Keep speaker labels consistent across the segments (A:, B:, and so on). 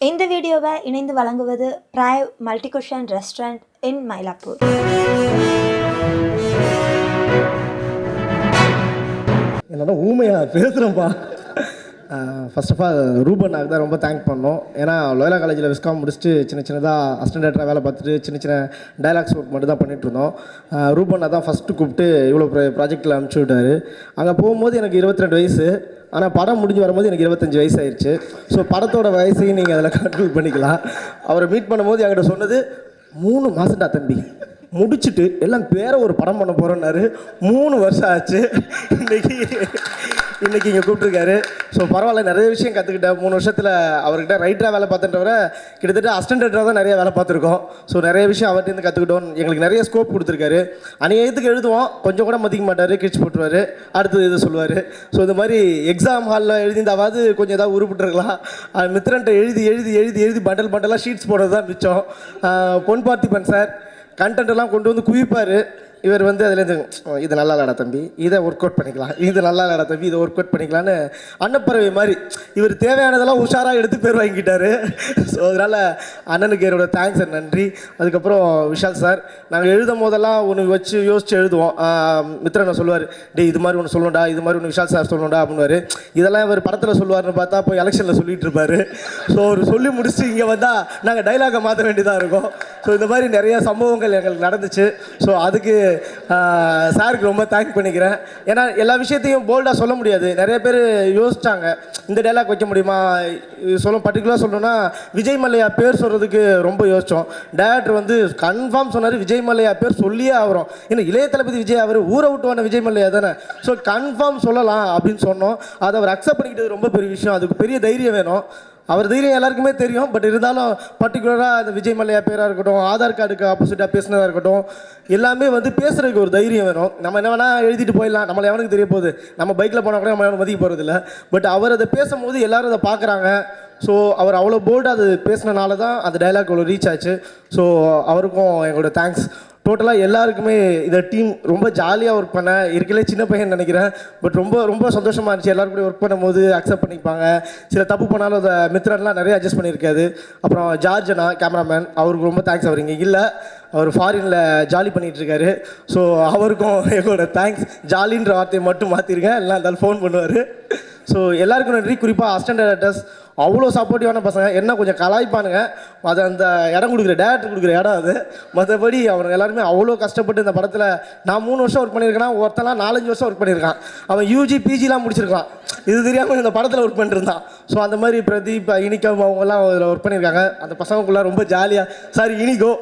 A: இந்த வீடியோவை இணைந்து வழங்குவது பிராய் மல்டிகுஷன் ரெஸ்டாரண்ட் இன் மயிலாப்பூர்.
B: என்னடா ஊமையா பேசுகிறேன்ப்பா ஃபர்ஸ்ட் ஆஃப் ஆல் ரூபண்ணாக்கு தான் ரொம்ப தேங்க் பண்ணோம். ஏன்னா லோயலா காலேஜில் விஸ்காம் முடிச்சுட்டு சின்ன சின்னதாக அசிஸ்டன்ட் வேலை பார்த்துட்டு சின்ன சின்ன டைலாக்ஸ் ஒர்க் மட்டும் தான் பண்ணிட்டு இருந்தோம். தான் ஃபஸ்ட்டு கூப்பிட்டு இவ்வளோ ப்ராஜெக்டில் அனுப்பிச்சி விட்டார். அங்கே போகும்போது எனக்கு இருபத்தி ரெண்டு வயசு. ஆனால் படம் முடிஞ்சு வரும்போது எனக்கு இருபத்தஞ்சி வயசு ஆயிடுச்சு ஸோ படத்தோட வயசையும் நீங்கள் அதில் கண்ட்ரோல் பண்ணிக்கலாம். அவரை மீட் பண்ணும்போது என்கிட்ட சொன்னது மூணு மாதம்டா தம்பி. முடிச்சுட்டு எல்லாம் பேர ஒரு படம் பண்ண போகிறோன்னாரு மூணு வருஷம் ஆச்சு. இன்னைக்கு இன்னைக்கு இங்கே கூப்பிட்டுருக்காரு. ஸோ பரவாயில்ல நிறைய விஷயம் கற்றுக்கிட்டேன் மூணு வருஷத்தில் அவர்கிட்ட ரைட்டராக வேலை பார்த்தன்றவரை கிட்டத்தட்ட அசிஸ்டண்ட்டாக தான் நிறைய வேலை பார்த்துருக்கோம். ஸோ நிறைய விஷயம் அவர்கிட்ட கற்றுக்கிட்டோம் எங்களுக்கு நிறைய ஸ்கோப் கொடுத்துருக்காரு. அநேகத்துக்கு எழுதுவோம். கொஞ்சம் கூட மதிக்க மாட்டார். கிழிச்சு போட்டுருவாரு. அடுத்தது இது சொல்லுவார். ஸோ இந்த மாதிரி எக்ஸாம் ஹாலில் எழுதியிருந்தாவது கொஞ்சம் ஏதாவது உருப்பிட்டுருக்கலாம். அஹ் மித்ரன்ட்ட எழுதி எழுதி எழுதி எழுதி பண்டல் பண்டலாக ஷீட்ஸ் போடுறது தான் மிச்சம். பொன் பார்த்திபன் சார் கண்டென்ட் எல்லாம் கொண்டு வந்து குவிப்பார். இவர் வந்து அதுலேருந்து இது நல்லா இல்லடா தம்பி இதை ஒர்க் அவுட் பண்ணிக்கலாம் இது நல்லா இல்லடா தம்பி இதை ஒர்க் அவுட் பண்ணிக்கலான்னு அன்னப்பறவை மாதிரி இவர் தேவையானதெல்லாம் உஷாராக எடுத்து பேர் வாங்கிக்கிட்டாரு. ஸோ அதனால் அண்ணனுக்கு என்னோட தேங்க்ஸ் அண்ட் நன்றி. அதுக்கப்புறம் விஷால் சார் நாங்கள் எழுதும் போதெல்லாம் ஒன்று வச்சு யோசிச்சு எழுதுவோம். மித்திரனை மித்ரனை சொல்லுவார் டேய் இது மாதிரி ஒன்று சொல்லணும்டா இது மாதிரி ஒன்று விஷால் சார் சொல்லணும்டா அப்படின்னுவார். இதெல்லாம் இவர் படத்தில் சொல்லுவார்னு பார்த்தா போய் எலெக்ஷனில் சொல்லிகிட்டு இருப்பார். ஸோ அவர் சொல்லி முடிச்சுட்டு இங்கே வந்தால் நாங்கள் டைலாகை மாற்ற வேண்டியதாக இருக்கும். ஸோ இந்த மாதிரி நிறைய சம்பவங்கள் எங்களுக்கு நடந்துச்சு. ஸோ அதுக்கு சாருக்கு ரொம்ப தேங்க் பண்ணிக்கிறேன். ஏன்னா எல்லா விஷயத்தையும் போல்டாக சொல்ல முடியாது. நிறைய பேர் யோசிச்சாங்க. இந்த டைலாக் வைக்க முடியுமா? சொல்ல பர்டிகுலராக சொல்லணும்னா விஜய் மல்லையா பேர் சொல்கிறதுக்கு ரொம்ப யோசித்தோம் டேரக்டர் வந்து கன்ஃபார்ம் சொன்னார் விஜய் மல்லையா பேர் சொல்லியே ஆகிறோம். ஏன்னா இளைய தளபதி விஜய் அவர் ஊரை விட்டுவான விஜய் மல்லையா தானே? ஸோ கன்ஃபார்ம் சொல்லலாம் அப்படின்னு சொன்னோம். அதை அவர் அக்செப்ட் பண்ணிக்கிட்டது ரொம்ப பெரிய விஷயம். அதுக்கு பெரிய தைரியம் வேணும். அவர் தைரியம் எல்லாருக்குமே தெரியும் பட் இருந்தாலும் பர்டிகுலராக அந்த விஜய் மல்லையா பேராக இருக்கட்டும் ஆதார் கார்டுக்கு ஆப்போசிட்டாக பேசினதாக இருக்கட்டும் எல்லாமே வந்து பேசுகிறதுக்கு ஒரு தைரியம் வேணும். நம்ம என்ன வேணால் எழுதிட்டு போயிடலாம். நம்மளை எவனுக்கு தெரிய போகுது? நம்ம பைக்கில் போனால் கூட நம்ம எவனும் மதிக்க போகிறதில்ல பட் அவர் அதை பேசும்போது எல்லோரும் அதை பார்க்குறாங்க. ஸோ அவர் அவ்வளோ போல்டாக அது பேசினனால தான் அந்த டைலாக் அவ்வளோ ரீச் ஆச்சு. ஸோ அவருக்கும் எங்களோட தேங்க்ஸ் டோட்டலாக எல்லாருக்குமே இதை டீம் ரொம்ப ஜாலியாக ஒர்க் பண்ண இருக்கலே சின்ன பையன் நினைக்கிறேன். பட் ரொம்ப ரொம்ப சந்தோஷமாக இருந்துச்சு. எல்லாரும் கூட ஒர்க் பண்ணும்போது அக்செப்ட் பண்ணிப்பாங்க. சில தப்பு பண்ணாலும் அதை மித்ரன்லாம் நிறைய அட்ஜஸ்ட் பண்ணியிருக்காது அப்புறம் ஜார்ஜனா கேமராமேன் அவருக்கு ரொம்ப தேங்க்ஸ் அவர் இங்கே இல்லை. அவர் ஃபாரினில் ஜாலி பண்ணிகிட்டு இருக்காரு ஸோ அவருக்கும் எங்களோட தேங்க்ஸ் ஜாலின்ற வார்த்தையை மட்டும் மாற்றிருக்கேன் எல்லாம் இருந்தாலும் ஃபோன் பண்ணுவார். ஸோ எல்லாருக்கும் நன்றி. குறிப்பாக அஸ்டண்ட் டேரக்டர்ஸ் அவ்வளோ சப்போர்ட்டிவான பசங்க. என்ன கொஞ்சம் கலாய்ப்பானுங்க. அது அந்த இடம் கொடுக்குற டேரக்டர் கொடுக்குற இடம் அது. மற்றபடி அவனுங்க எல்லாருமே அவ்வளோ கஷ்டப்பட்டு இந்த படத்தில் நான் மூணு வருஷம் ஒர்க் பண்ணியிருக்கேன் ஒருத்தலாம் நாலஞ்சு வருஷம் ஒர்க் பண்ணியிருக்கான். அவன் யூஜி பிஜிலாம் முடிச்சிருக்கான். இது தெரியாமல் இந்த படத்தில் ஒர்க் பண்ணிருந்தான். ஸோ அந்த மாதிரி பிரதீப் இனிக்கம் அவங்கெல்லாம் அதில் ஒர்க் பண்ணியிருக்காங்க. அந்த பசங்களுக்குள்ள ரொம்ப ஜாலியாக சாரி இனிகோ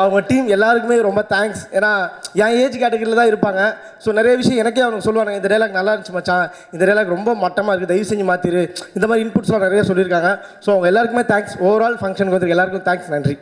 B: அவங்க டீம் எல்லாருக்குமே ரொம்ப தேங்க்ஸ் ஏன்னா என் ஏஜ் கேட்டகரியில் தான் இருப்பாங்க. ஸோ நிறைய விஷயம் எனக்கே அவனுக்கு சொல்லுவாங்க இந்த டைலாக் நல்லா இருந்துச்சு மச்சான். இந்த டைலாக் ரொம்ப மட்டமாக இருக்குது தயவு செஞ்சு மாற்றிரு இந்த மாதிரி இன்புட்ஸ்லாம் நிறைய சொல்லியிருக்காங்க. ஸோ அவங்க எல்லாருக்குமே தேங்க்ஸ் ஓவரால் ஃபங்க்ஷனுக்கு வந்து எல்லாருக்கும் தேங்க்ஸ் நன்றி.